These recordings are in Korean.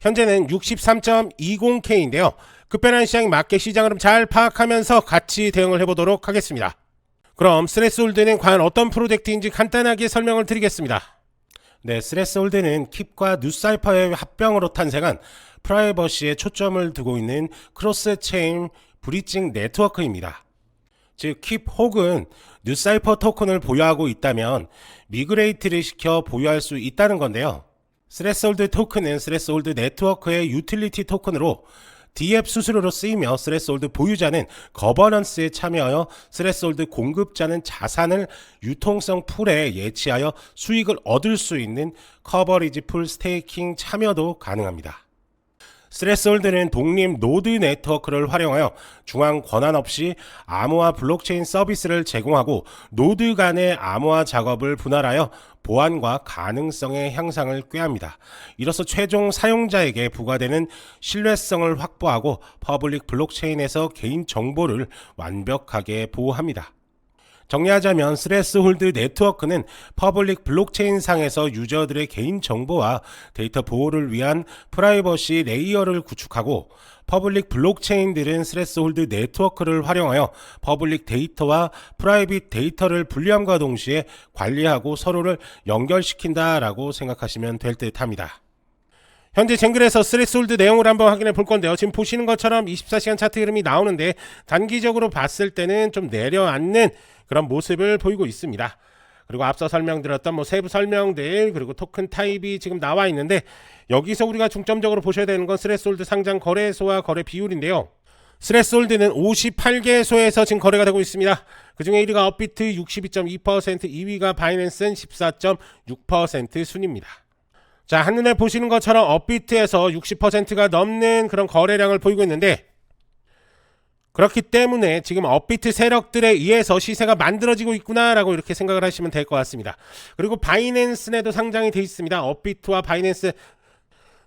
현재는 63.20K인데요. 급변한 시장에 맞게 시장을 좀잘 파악하면서 같이 대응을 해보도록 하겠습니다. 그럼 스레스홀드는 과연 어떤 프로젝트인지 간단하게 설명을 드리겠습니다. 네, 스레스홀드는 킵과 뉴사이퍼의 합병으로 탄생한 프라이버시에 초점을 두고 있는 크로스 체인 브리징 네트워크입니다. 즉, 킵 혹은 뉴사이퍼 토큰을 보유하고 있다면 미그레이트를 시켜 보유할 수 있다는 건데요. 스레스홀드 토큰은 스레스홀드 네트워크의 유틸리티 토큰으로 DF 수수료로 쓰이며 스레스홀드 보유자는 거버넌스에 참여하여 스레스홀드 공급자는 자산을 유통성 풀에 예치하여 수익을 얻을 수 있는 커버리지 풀 스테이킹 참여도 가능합니다. 스레스홀드는 독립 노드 네트워크를 활용하여 중앙 권한 없이 암호화 블록체인 서비스를 제공하고 노드 간의 암호화 작업을 분할하여 보안과 가능성의 향상을 꾀합니다. 이로써 최종 사용자에게 부과되는 신뢰성을 확보하고 퍼블릭 블록체인에서 개인 정보를 완벽하게 보호합니다. 정리하자면 스레스 홀드 네트워크는 퍼블릭 블록체인 상에서 유저들의 개인 정보와 데이터 보호를 위한 프라이버시 레이어를 구축하고 퍼블릭 블록체인들은 스레스홀드 네트워크를 활용하여 퍼블릭 데이터와 프라이빗 데이터를 분리함과 동시에 관리하고 서로를 연결시킨다라고 생각하시면 될 듯합니다. 현재 쟁글에서 스레스홀드 내용을 한번 확인해 볼 건데요. 지금 보시는 것처럼 24시간 차트 흐름이 나오는데 단기적으로 봤을 때는 좀 내려앉는 그런 모습을 보이고 있습니다. 그리고 앞서 설명드렸던 뭐 세부 설명들 그리고 토큰 타입이 지금 나와 있는데 여기서 우리가 중점적으로 보셔야 되는 건 스레스홀드 상장 거래소와 거래 비율인데요. 스레스홀드는 58개소에서 지금 거래가 되고 있습니다. 그 중에 1위가 업비트 62.2%, 2위가 바이낸스는 14.6% 순입니다. 자, 한눈에 보시는 것처럼 업비트에서 60%가 넘는 그런 거래량을 보이고 있는데 그렇기 때문에 지금 업비트 세력들에 의해서 시세가 만들어지고 있구나라고 이렇게 생각을 하시면 될 것 같습니다. 그리고 바이낸스에도 상장이 돼 있습니다. 업비트와 바이낸스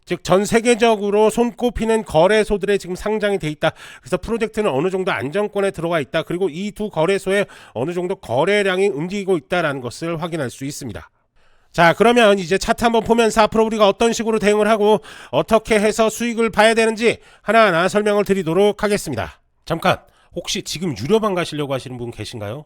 즉 전 세계적으로 손꼽히는 거래소들에 지금 상장이 돼 있다. 그래서 프로젝트는 어느 정도 안정권에 들어가 있다. 그리고 이 두 거래소에 어느 정도 거래량이 움직이고 있다라는 것을 확인할 수 있습니다. 자, 그러면 이제 차트 한번 보면서 앞으로 우리가 어떤 식으로 대응을 하고 어떻게 해서 수익을 봐야 되는지 하나하나 설명을 드리도록 하겠습니다. 잠깐, 혹시 지금 유료방 가시려고 하시는 분 계신가요?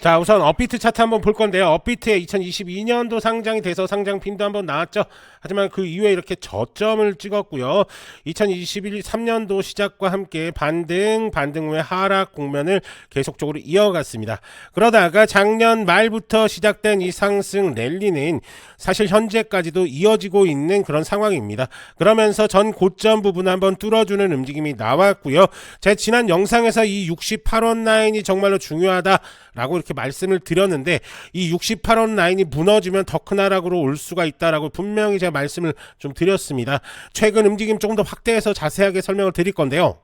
자 우선 업비트 차트 한번 볼 건데요. 업비트에 2022년도 상장이 돼서 상장 빈도 한번 나왔죠. 하지만 그 이후에 이렇게 저점을 찍었고요. 2023년도 시작과 함께 반등 반등 후에 하락 국면을 계속적으로 이어갔습니다. 그러다가 작년 말부터 시작된 이 상승 랠리는 사실 현재까지도 이어지고 있는 그런 상황입니다. 그러면서 전 고점 부분 한번 뚫어주는 움직임이 나왔고요. 제 지난 영상에서 이 68원 라인이 정말로 중요하다 라고 이렇게 말씀을 드렸는데 이 68원 라인이 무너지면 더 큰 하락으로 올 수가 있다라고 분명히 제가 말씀을 좀 드렸습니다. 최근 움직임 조금 더 확대해서 자세하게 설명을 드릴 건데요.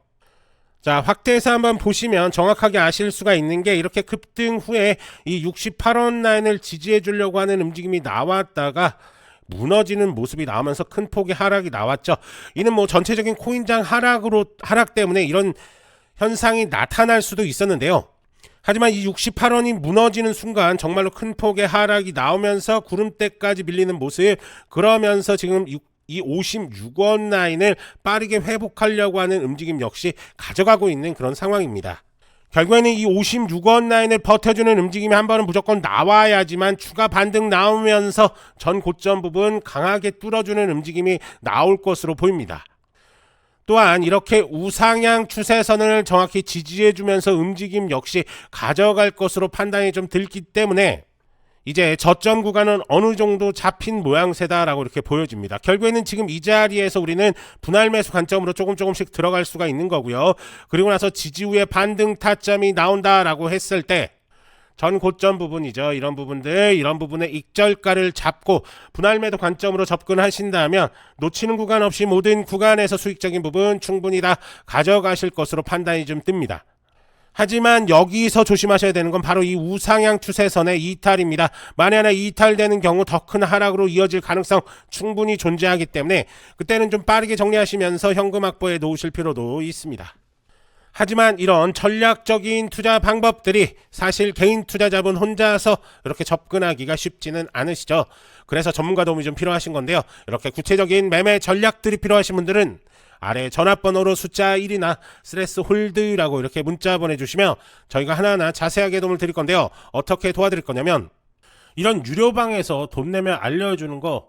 자, 확대해서 한번 보시면 정확하게 아실 수가 있는 게 이렇게 급등 후에 이 68원 라인을 지지해 주려고 하는 움직임이 나왔다가 무너지는 모습이 나오면서 큰 폭의 하락이 나왔죠. 이는 뭐 전체적인 코인장 하락으로 하락 때문에 이런 현상이 나타날 수도 있었는데요. 하지만 이 68원이 무너지는 순간 정말로 큰 폭의 하락이 나오면서 구름대까지 밀리는 모습 그러면서 지금 육- 이 56원 라인을 빠르게 회복하려고 하는 움직임 역시 가져가고 있는 그런 상황입니다. 결국에는 이 56원 라인을 버텨주는 움직임이 한 번은 무조건 나와야지만 추가 반등 나오면서 전 고점 부분 강하게 뚫어주는 움직임이 나올 것으로 보입니다. 또한 이렇게 우상향 추세선을 정확히 지지해주면서 움직임 역시 가져갈 것으로 판단이 좀 들기 때문에 이제 저점 구간은 어느 정도 잡힌 모양새다라고 이렇게 보여집니다. 결국에는 지금 이 자리에서 우리는 분할 매수 관점으로 조금 조금씩 들어갈 수가 있는 거고요. 그리고 나서 지지 후에 반등 타점이 나온다라고 했을 때 전 고점 부분이죠. 이런 부분들, 이런 부분의 익절가를 잡고 분할 매도 관점으로 접근하신다면 놓치는 구간 없이 모든 구간에서 수익적인 부분 충분히 다 가져가실 것으로 판단이 좀 듭니다. 하지만 여기서 조심하셔야 되는 건 바로 이 우상향 추세선의 이탈입니다. 만에 하나 이탈되는 경우 더 큰 하락으로 이어질 가능성 충분히 존재하기 때문에 그때는 좀 빠르게 정리하시면서 현금 확보에 놓으실 필요도 있습니다. 하지만 이런 전략적인 투자 방법들이 사실 개인 투자자분 혼자서 이렇게 접근하기가 쉽지는 않으시죠. 그래서 전문가 도움이 좀 필요하신 건데요. 이렇게 구체적인 매매 전략들이 필요하신 분들은 아래 전화번호로 숫자 1이나 스트레스 홀드라고 이렇게 문자 보내주시면 저희가 하나하나 자세하게 도움을 드릴 건데요. 어떻게 도와드릴 거냐면 이런 유료방에서 돈 내면 알려주는 거